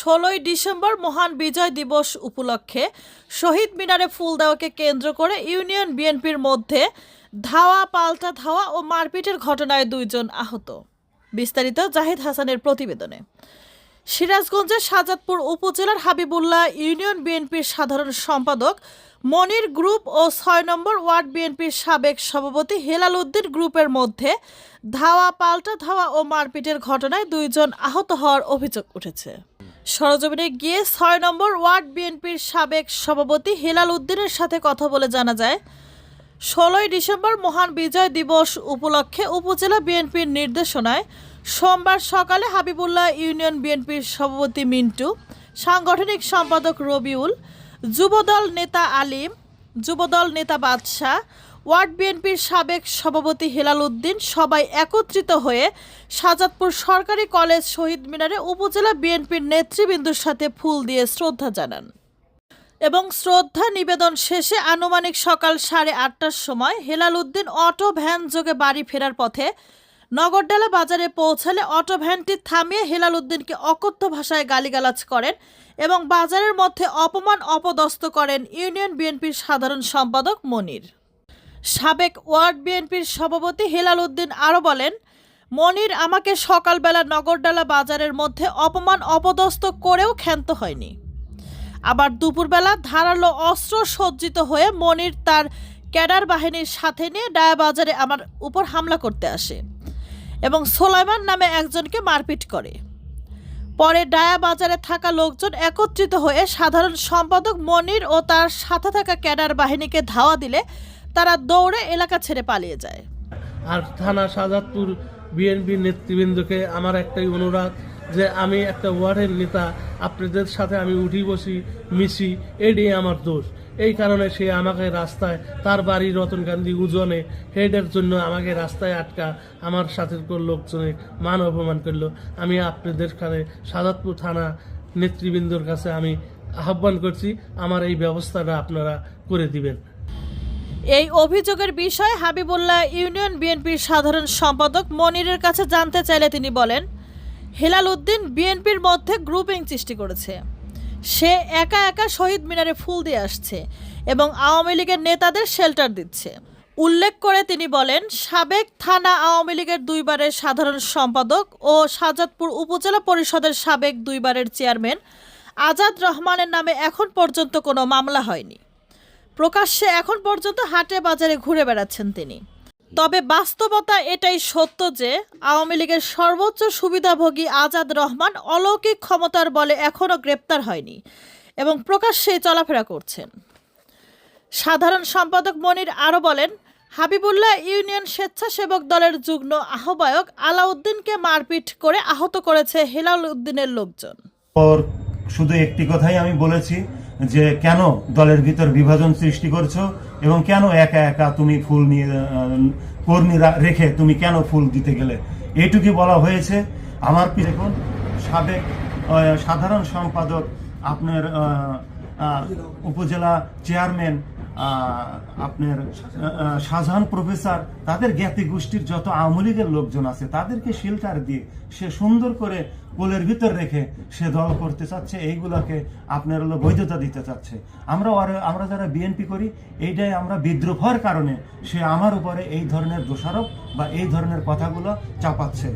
ষোলোই ডিসেম্বর মহান বিজয় দিবস উপলক্ষে শহীদ মিনারে ফুল দেওয়াকে কেন্দ্র করে ইউনিয়ন বিএনপির মধ্যে ধাওয়া, পাল্টা ধাওয়া ও মারপিটের ঘটনায় দুইজন আহত। বিস্তারিত জাহিদ হাসানের প্রতিবেদনে। সিরাজগঞ্জের সাজাদপুর উপজেলার হাবিবুল্লাহ ইউনিয়ন বিএনপির সাধারণ সম্পাদক মনির গ্রুপ ও ছয় নম্বর ওয়ার্ড বিএনপির সাবেক সভাপতি হেলাল উদ্দিন গ্রুপের মধ্যে ধাওয়া, পাল্টা ধাওয়া ও মারপিটের ঘটনায় দুইজন আহত হওয়ার অভিযোগ উঠেছে। সরজমিনে গিয়ে ছয় নম্বর ওয়ার্ড বিএনপির সাবেক সভাপতি হেলাল উদ্দিনের সাথে কথা বলে জানা যায়, ষোলোই ডিসেম্বর মহান বিজয় দিবস উপলক্ষে উপজেলা বিএনপির নির্দেশনায় সোমবার সকালে হাবিবুল্লাহ ইউনিয়ন বিএনপির সভাপতি মিন্টু, সাংগঠনিক সম্পাদক রবিউল যুবদল নেতা আলিম, যুবদল নেতা বাদশাহ, ওয়ার্ড বিএনপির সাবেক সভাপতি হেলাল উদ্দিন সবাই একত্রিত হয়ে সাজাদপুর সরকারি কলেজ শহীদ মিনারে উপজেলা বিএনপির নেতৃবৃন্দুর সাথে ফুল দিয়ে শ্রদ্ধা জানান। এবং শ্রদ্ধা নিবেদন শেষে আনুমানিক সকাল সাড়ে আটটার সময় হেলাল উদ্দিন অটো ভ্যান যোগে বাড়ি ফেরার পথে নগরডালা বাজারে পৌঁছালে অটো ভ্যানটি থামিয়ে হেলাল উদ্দিনকে অকথ্য ভাষায় গালিগালাজ করেন এবং বাজারের মধ্যে অপমান অপদস্থ করেন ইউনিয়ন বিএনপির সাধারণ সম্পাদক মনির। সাবেক ওয়ার্ড বিএনপির সভাপতি হেলাল উদ্দিন আরও বলেন, মনির, আমাকে সকালবেলা নগরডালা বাজারের মধ্যে অপমান অপদস্থ করেও ক্ষান্ত হয়নি। আবার দুপুরবেলা ধারালো অস্ত্র সজ্জিত হয়ে মনির তার ক্যাডার বাহিনীর সাথে নিয়ে ডায়াবাজারে আমার উপর হামলা করতে আসে। এবং সোলাইমান নামে একজনকে মারপিট করে। পরে ডায়া বাজারে থাকা লোকজন একত্রিত হয়ে সাধারণ সম্পাদক মনির ও তার সাথে থাকা ক্যাডার বাহিনীকে ধাওয়া দিলে তারা দৌড়ে এলাকা ছেড়ে পালিয়ে যায়। আর থানা সাজাদপুর বিএনপি নেতৃবৃন্দকে আমার একটাই অনুরোধ যে আমি একটা ওয়ার্ডের নেতা, আপনাদের সাথে আমি উঠি বসি, মিশি এটাই আমার দোষ। এই কারণে সে আমাকে রাস্তায়, তার বাড়ি রতন গান্ধী উজনে, হেডের জন্য আমাকে রাস্তায় আটকা, আমার সাথে লোকজনে মান অপমান করল। আমি আপনাদের কাছে সাজাদপুর থানা নেতৃবৃন্দর কাছে আমি আহ্বান করছি, আমার এই ব্যবস্থাটা আপনারা করে দিবেন। এই অভিযোগের বিষয়ে হাবিবুল্লাহ ইউনিয়ন বিএনপির সাধারণ সম্পাদক মনিরের কাছে জানতে চাইলে তিনি বলেন, হেলাল উদ্দিন বিএনপির মধ্যে গ্রুপিং সৃষ্টি করেছে। সে একা একা শহীদ মিনারে ফুল দিয়ে আসছে এবং আওয়ামী লীগের নেতাদের শেল্টার দিচ্ছে। উল্লেখ করে তিনি বলেন, সাবেক থানা আওয়ামী লীগের দুইবারের সাধারণ সম্পাদক ও সাজাদপুর উপজেলা পরিষদের সাবেক দুইবারের চেয়ারম্যান আজাদ রহমানের নামে এখন পর্যন্ত কোনো মামলা হয়নি। প্রকাশ্যে এখন পর্যন্ত হাটে বাজারে ঘুরে বেড়াচ্ছেন তিনি। তবে বাস্তবতা এটাই সত্য যে আওয়ামী লীগের সর্বোচ্চ সুবিধাভোগী আজাদ রহমান অলৌকিক ক্ষমতার বলে এখনও গ্রেপ্তার হয়নি এবং প্রকাশ্যে চলাফেরা করছেন। সাধারণ সম্পাদক মনির আরও বলেন, হাবিবুল্লাহ ইউনিয়ন স্বেচ্ছাসেবক দলের যুগ্ম আহ্বায়ক আলাউদ্দিনকে মারপিট করে আহত করেছে হেলাল উদ্দিনের লোকজন। শুধু একটি কথাই আমি বলেছি যে কেন দলের ভিতর বিভাজন সৃষ্টি করছ এবং কেন একা একা তুমি ফুল নিয়ে কর্মী রেখে তুমি কেন ফুল দিতে গেলে? এইটুকুই বলা হয়েছে। আমার দেখুন, সাবেক সাধারণ সম্পাদক আপনার উপজেলা চেয়ারম্যান আপনার শাহজাহান প্রফেসর তাদের জ্ঞাতি গোষ্ঠীর যত আওয়ামী লীগের লোকজন আছে, তাদেরকে শেল্টার দিয়ে সে সুন্দর করে কোলের ভিতর রেখে সে দল করতে চাচ্ছে, এইগুলাকে আপনার হলো বৈধতা দিতে চাচ্ছে। আমরা আমরা যারা বিএনপি করি, এইটাই আমরা বিদ্রোহ হওয়ার কারণে সে আমার উপরে এই ধরনের দোষারোপ বা এই ধরনের কথাগুলো চাপাচ্ছে।